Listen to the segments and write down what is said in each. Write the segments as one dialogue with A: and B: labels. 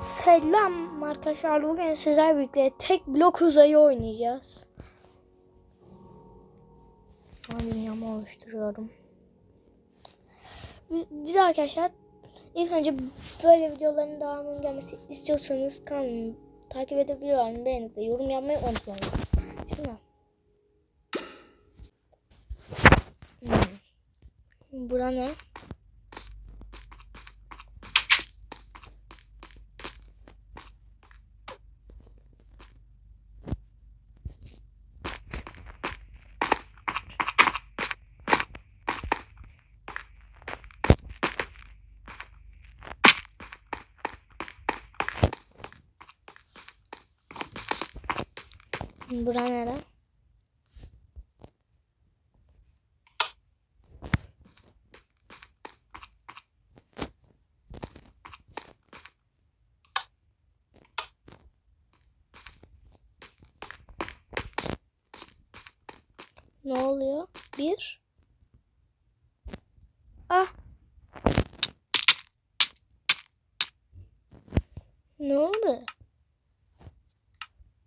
A: Selam arkadaşlar. Bugün sizlerle birlikte tek blok uzayı oynayacağız. Dünyamı oluşturuyorum. Bi- Biz arkadaşlar ilk önce böyle videoların devamının gelmesi istiyorsanız kanalımı takip edip videolarımı beğenip ve yorum yapmayı unutmayın. Şimdi. Hmm. Bura ne? Bura nere? Ne oluyor? Bir. Ah. Ne oldu?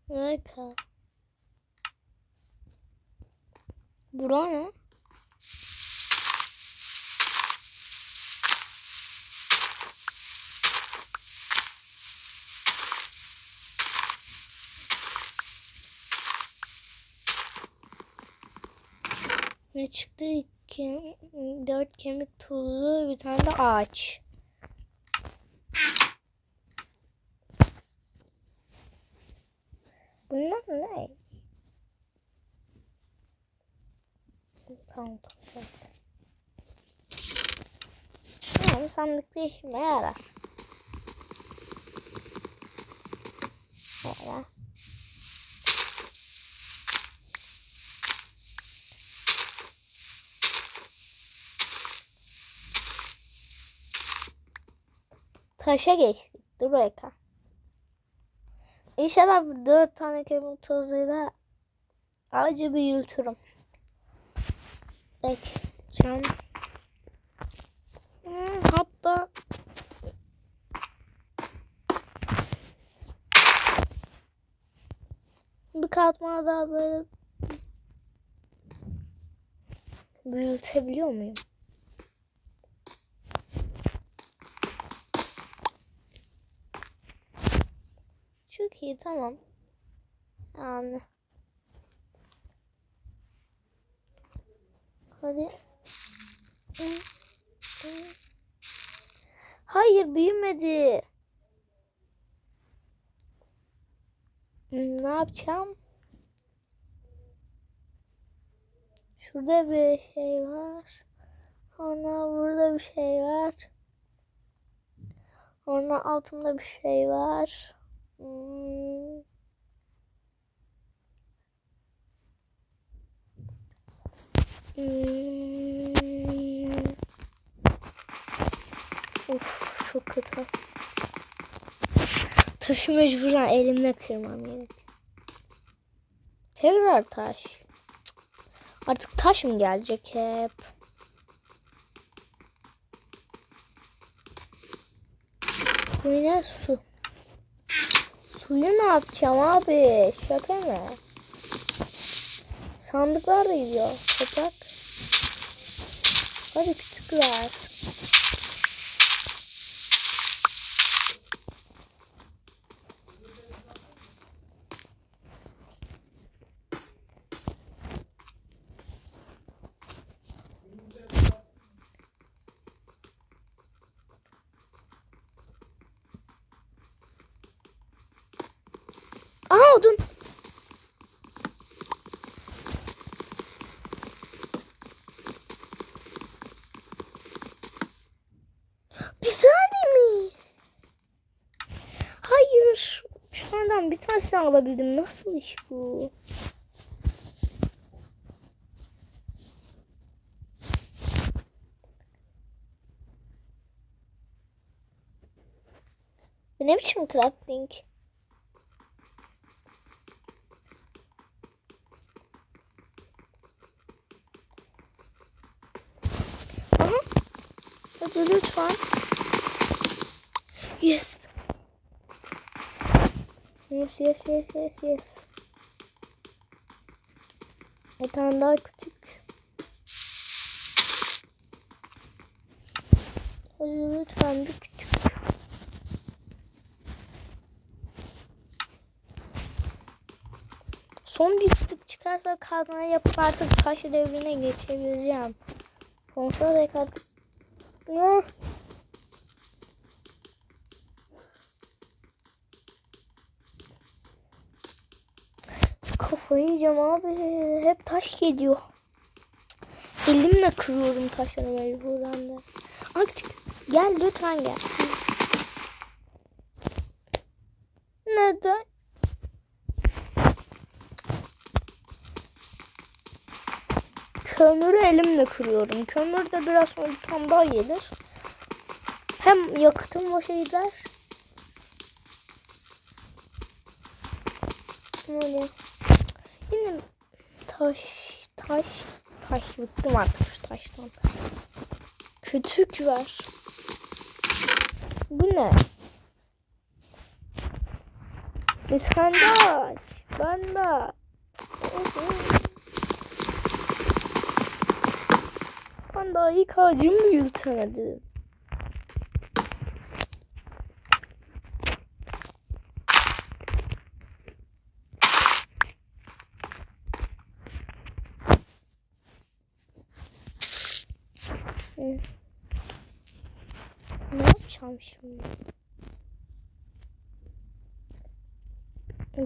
A: Harika. Bura ne? Ne çıktı? İki, dört kemik tuzu, bir tane de ağaç. Bunlar ne? Tamam tamam. Tamam sandıkta işime yarar. Böyle. Taşa geçtik. Dur bakalım. İnşallah bu dört tane kemik tozuyla ağacı büyütürüm. Ekeceğim. Hmm, hatta bir katmana daha böyle büyütebiliyor muyum? Çok iyi tamam. Yani. Hadi. Hayır büyümedi. Ne yapacağım? Şurada bir şey var. Sonra burada bir şey var. Sonra altında bir şey var. Of çok kötü. Taşı mecburen elimle kırmam gerek. Tekrar taş. Artık taş mı gelecek hep? Bu ne su? Suyu ne yapacağım abi? Şaka mı? Sandıklar da gidiyor. Toprak. Hadi küçükler. Aa odun. Bir saniye mi? Hayır. Şuradan bir tanesini alabildim. Nasıl iş bu? Bu ne biçim crafting? Hadi lütfen. Yes. Yes yes yes yes yes. Bir tane daha küçük. Hadi lütfen bir küçük. Son bir küçük çıkarsa kazma yapıp artık taş devrine geçebileceğim. Sonsuza dek. Ne? Kafayı abi. Hep taş geliyor. Elimle kırıyorum taşları mecburen de. Küçük. Gel lütfen gel. Neden? Kömürü elimle kırıyorum. Kömür de biraz sonra tam daha gelir. Hem yakıtım boşa gider. Böyle. Yine taş, taş, taş. Bıktım artık şu taştan. Kütük ver. Bu ne? Bir sen de aç. Ben de. Ben daha ilk ağacımı yürütemedim. Yapacağım şimdi?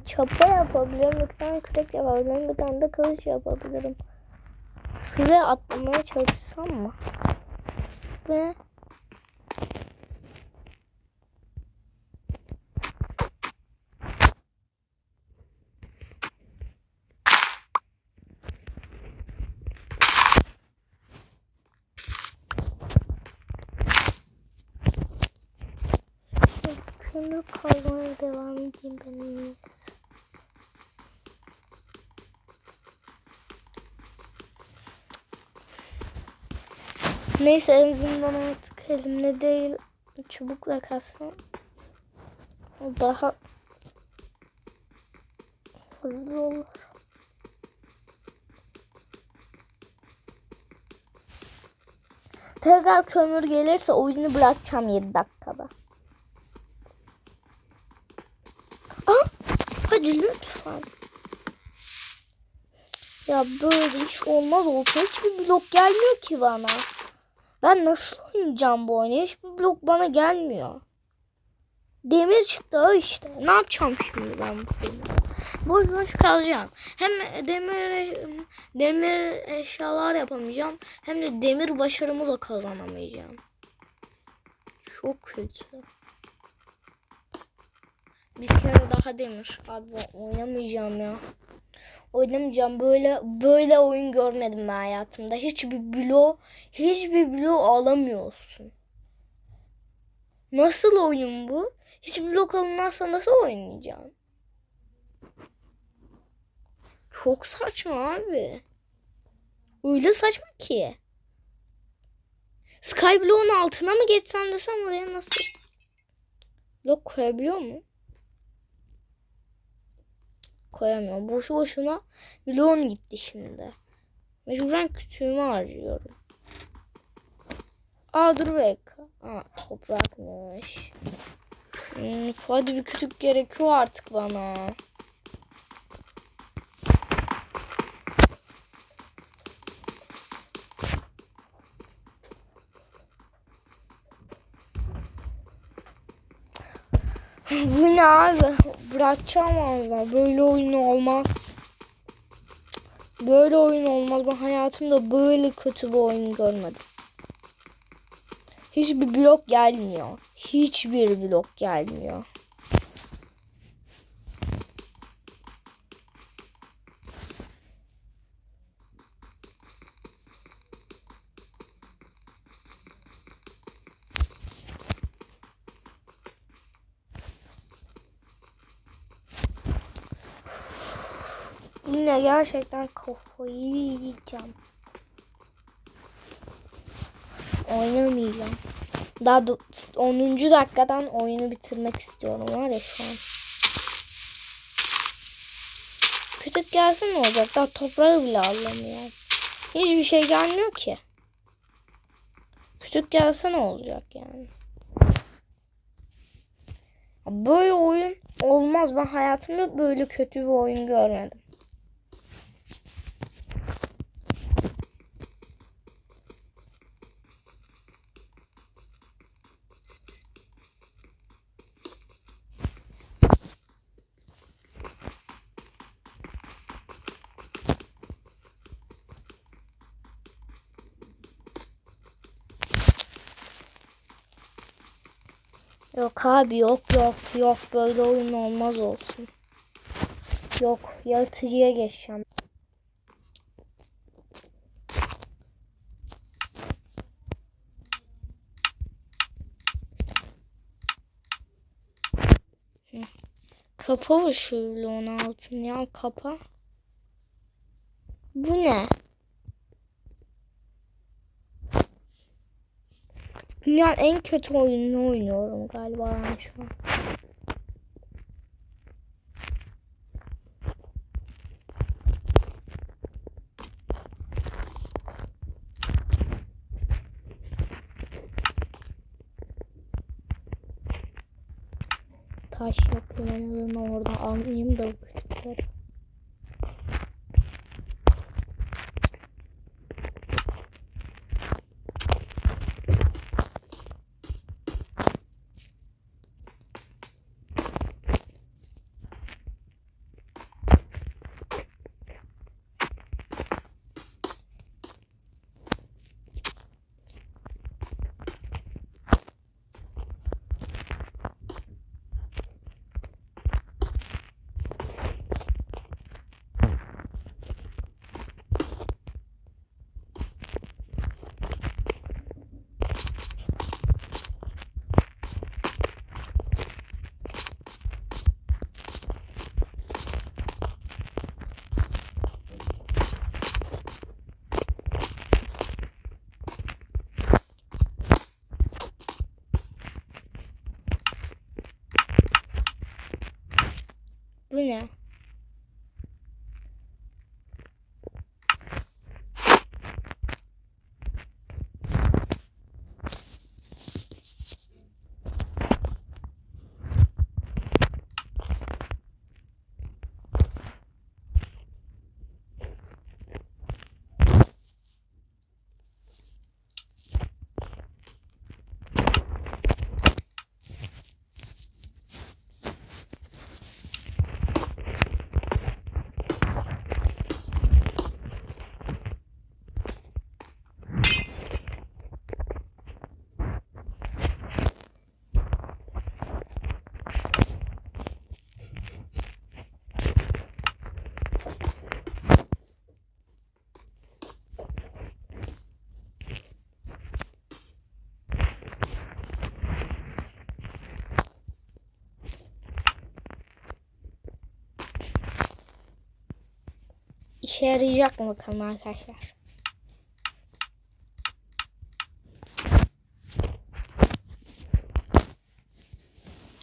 A: Çapa yapabilirim, bir tane kürek yapabilirim, bir tane de kılıç yapabilirim. Şuraya atlamaya çalışsam mı? Ve kömür kazmaya devam edeyim ben en iyisi. Neyse en azından artık elimle değil çubukla kalsın. Daha hızlı olur. Tekrar kömür gelirse oyunu bırakacağım 7 dakikada. Aa, hadi lütfen. Ya böyle hiç olmaz olsa hiçbir blok gelmiyor ki bana. Ben nasıl oynayacağım bu oyunu? Hiçbir blok bana gelmiyor. Demir çıktı işte. Ne yapacağım şimdi ben bu demir? Boş boş kalacağım. Hem demir demir eşyalar yapamayacağım. Hem de demir başarımı da kazanamayacağım. Çok kötü. Bir kere daha demir. Abi oynamayacağım ya. Oynamayacağım. Böyle böyle oyun görmedim ben hayatımda. Hiçbir bloğu hiçbir bloğu alamıyorsun. Nasıl oyun bu? Hiç blok alınmazsa nasıl oynayacağım? Çok saçma abi. Öyle saçma ki. Skyblock'un altına mı geçsem desem oraya nasıl? Blok koyabiliyor mu? Koyamıyorum. Boşu boşuna bloğum gitti şimdi. Mecburen kütüğümü harcıyorum. Aa dur bek. Aa toprakmış. Hmm, hadi bir kütük gerekiyor artık bana. Bu ne abi? Bırakacağım valla. Böyle oyun olmaz. Böyle oyun olmaz. Ben hayatımda böyle kötü bir oyun görmedim. Hiçbir blok gelmiyor. Hiçbir blok gelmiyor. Yine gerçekten kafayı yiyeceğim. Oynamayacağım. Daha da 10. dakikadan oyunu bitirmek istiyorum var ya şu an. Kütük gelsin ne olacak? Daha toprağı bile alamıyor. Hiçbir şey gelmiyor ki. Kütük gelse ne olacak yani? Böyle oyun olmaz. Ben hayatımda böyle kötü bir oyun görmedim. Yok abi yok yok yok böyle oyun olmaz olsun. Yok yaratıcıya geçeceğim. Kapa şu bloğun altını ya kapa. Bu ne? Dünyanın en kötü oyununu oynuyorum galiba ben şu an. Taş yapayım en azından orada almayayım da bu küçükleri. İşe yarayacak mı bakalım arkadaşlar?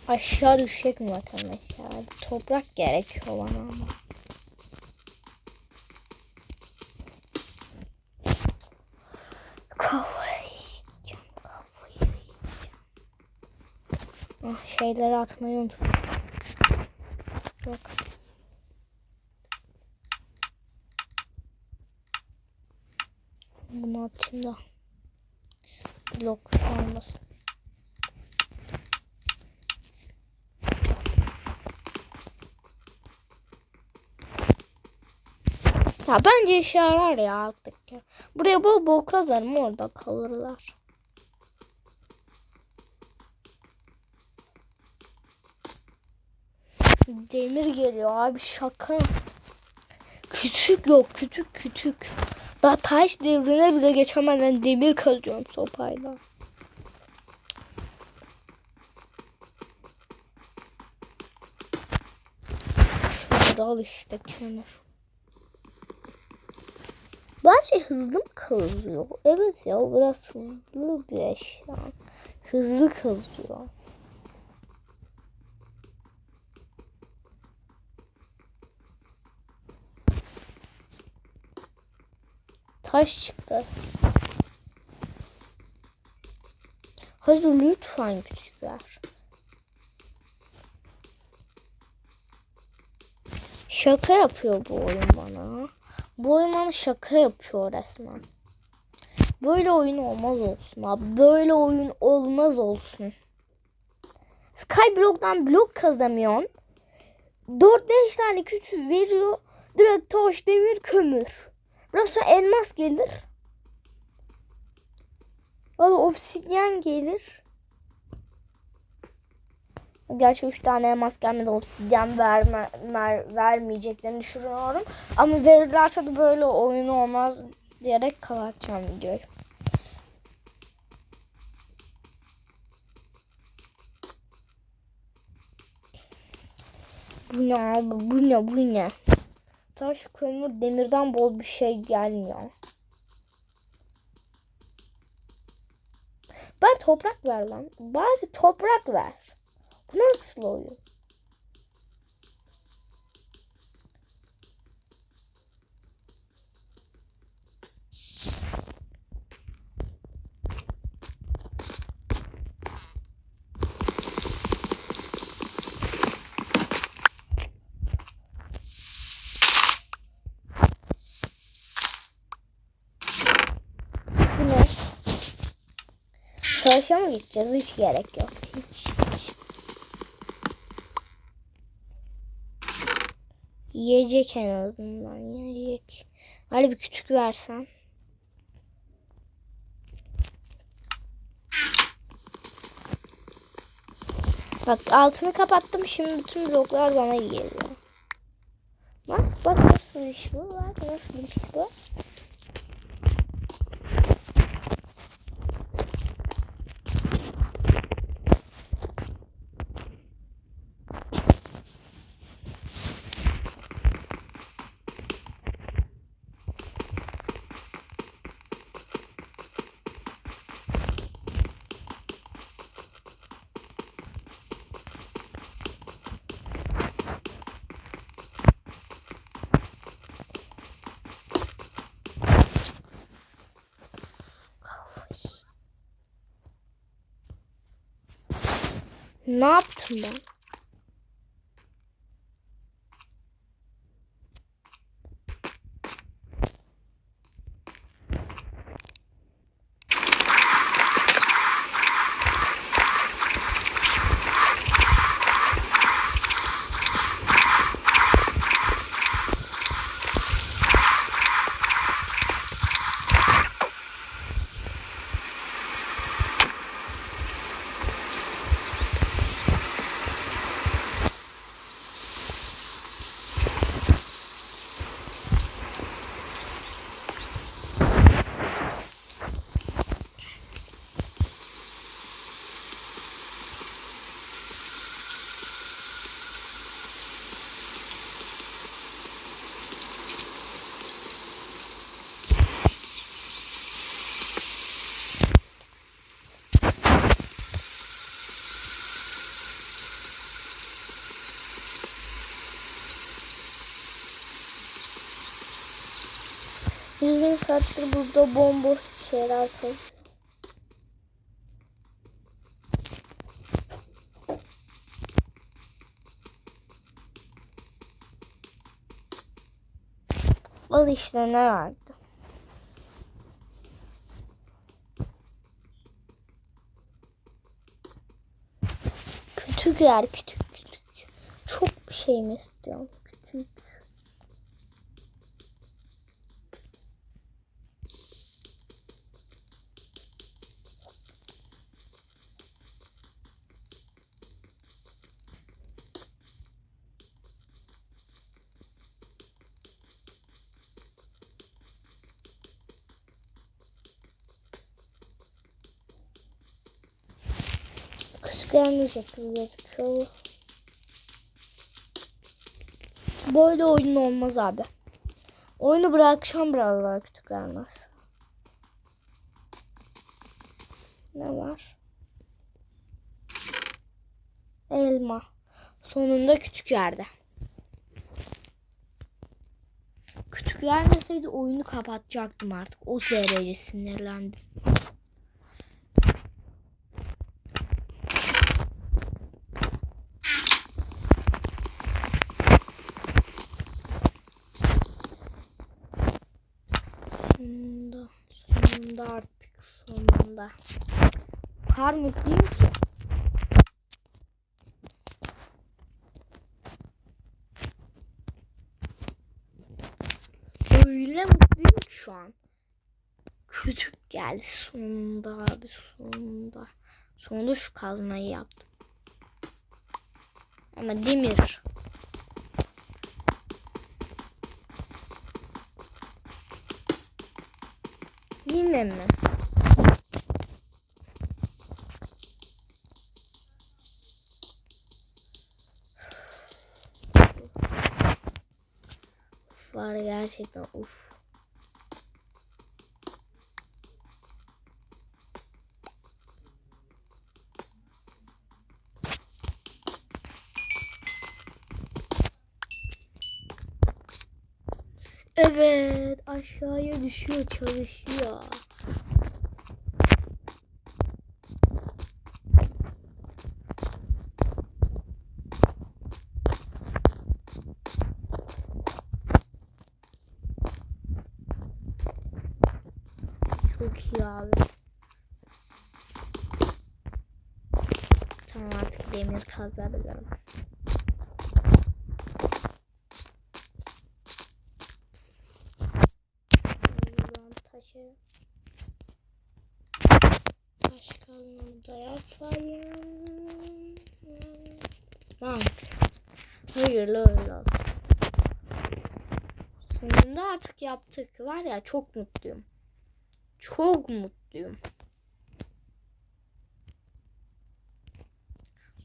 A: Aşağı düşecek mi bakalım? Bir Toprak gerekiyor bana ama. Kafayı yiyeceğim, kafayı. Ah, şeyleri atmayı unutmuşum. Bak. Bunu atayım da blok olmasın. Ya bence işe yarar ya artık ya. Buraya bol bol kazarım orada kalırlar. Demir geliyor abi şaka. Kütük yok kütük kütük. Daha taş devrine bile geçemeden demir kazıyorum sopayla. Şöyle al işte kömür. Bence hızlı mı kazıyor? Evet ya biraz hızlı bir eşya. Hızlı kazıyor. Taş çıktı. Hadi lütfen küçükler. Şaka yapıyor bu oyun bana. Bu oyun bana şaka yapıyor resmen. Böyle oyun olmaz olsun abi. Böyle oyun olmaz olsun. Skyblock'tan blok kazamıyorsun. 4-5 tane küçük veriyor. Direkt taş, demir, kömür. Sonra elmas gelir. Valla obsidyen gelir. Gerçi 3 tane elmas gelmedi. Obsidyen verme, ver, vermeyeceklerini düşünüyorum. Ama verirlerse de böyle oyun olmaz diyerek kapatacağım videoyu. Bu ne abi? Bu ne? Bu ne? Taş, kömür, demirden bol bir şey gelmiyor. Bari toprak ver lan. Bari toprak ver. Bu nasıl oyun? Bu ne? Savaşa mı gideceğiz? Hiç gerek yok. Hiç, hiç. Yiyecek en azından. Yiyecek. Hadi bir kütük versen. Bak altını kapattım. Şimdi bütün bloklar bana geliyor. Bak bak nasıl iş bu. Bak nasıl iş bu. Ne yaptım ben? Yüz bin saattir burada bomboş şeyler koy. Al işte ne vardı. Küçük yer küçük küçük. Çok bir şey mi istiyorum? Gelmeyecek gibi gözüküyor. Böyle oyun olmaz abi. Oyunu bırakacağım biraz daha küçük gelmez. Ne var? Elma. Sonunda küçük yerde. kütük vermeseydi oyunu kapatacaktım artık. O derece sinirlendim. Sonunda, sonunda artık sonunda. O kadar mutluyum ki. Öyle mutluyum ki şu an. Kütük geldi sonunda abi sonunda. Sonunda şu kazmayı yaptım. Ama demir. Yine mi? Var gerçekten uf. Evet aşağıya düşüyor çalışıyor. Çok iyi abi. Tamam artık demir kazabilirim. Buradan taşı taş yapayım. Tamam. Hayırlı uğurlu olsun. Sonunda artık yaptık. Var ya çok mutluyum. Çok mutluyum.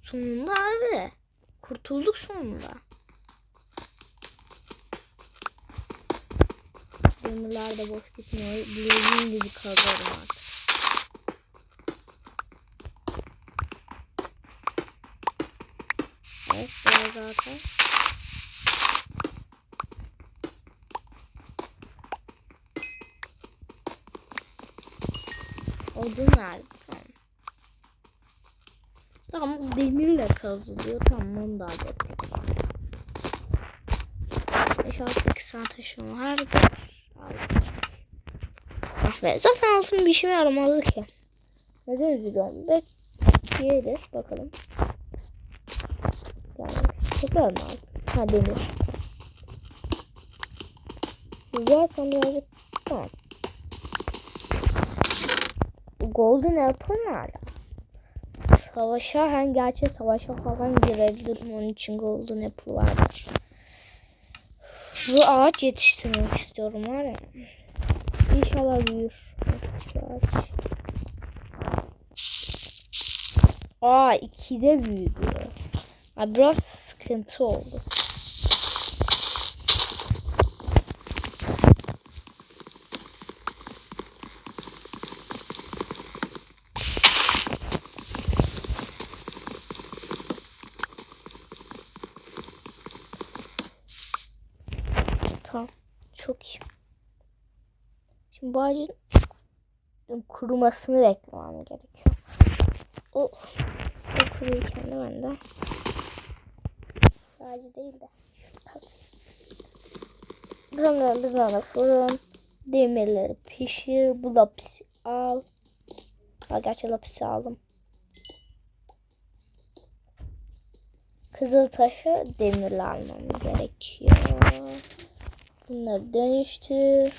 A: Sonunda abi. Kurtulduk sonunda. Demirler de boş gitmiyor. Bildiğin gibi kazarım artık. Biraz zaten. Odun nerede tamam. Tamam demirle kazılıyor. Tamam onu da hallettik. Beş altı iki saat taşım var. Ah be zaten altın bir işime yaramadı ki. Neden üzülüyorum? Bekleyelim bakalım. Tekrar mı altın? Ha demir. Güzel birazcık tamam. Golden Apple nerede? Savaşa hem gerçi savaşa falan girebilirim. Onun için Golden Apple vardır. Bu ağaç yetiştirmek istiyorum var ya. İnşallah büyür. Ağaç. Aa ikide büyüdü. Aa, biraz sıkıntı oldu. Çok iyi. Şimdi bu ağacın kurumasını beklemem gerekiyor. O, o kuruyken de ben de ağacı değil de bir tane fırın demirleri pişir bu lapisi al. Ha gerçi lapisi aldım. Kızıl taşı demirle almam gerekiyor. Bunları dönüştür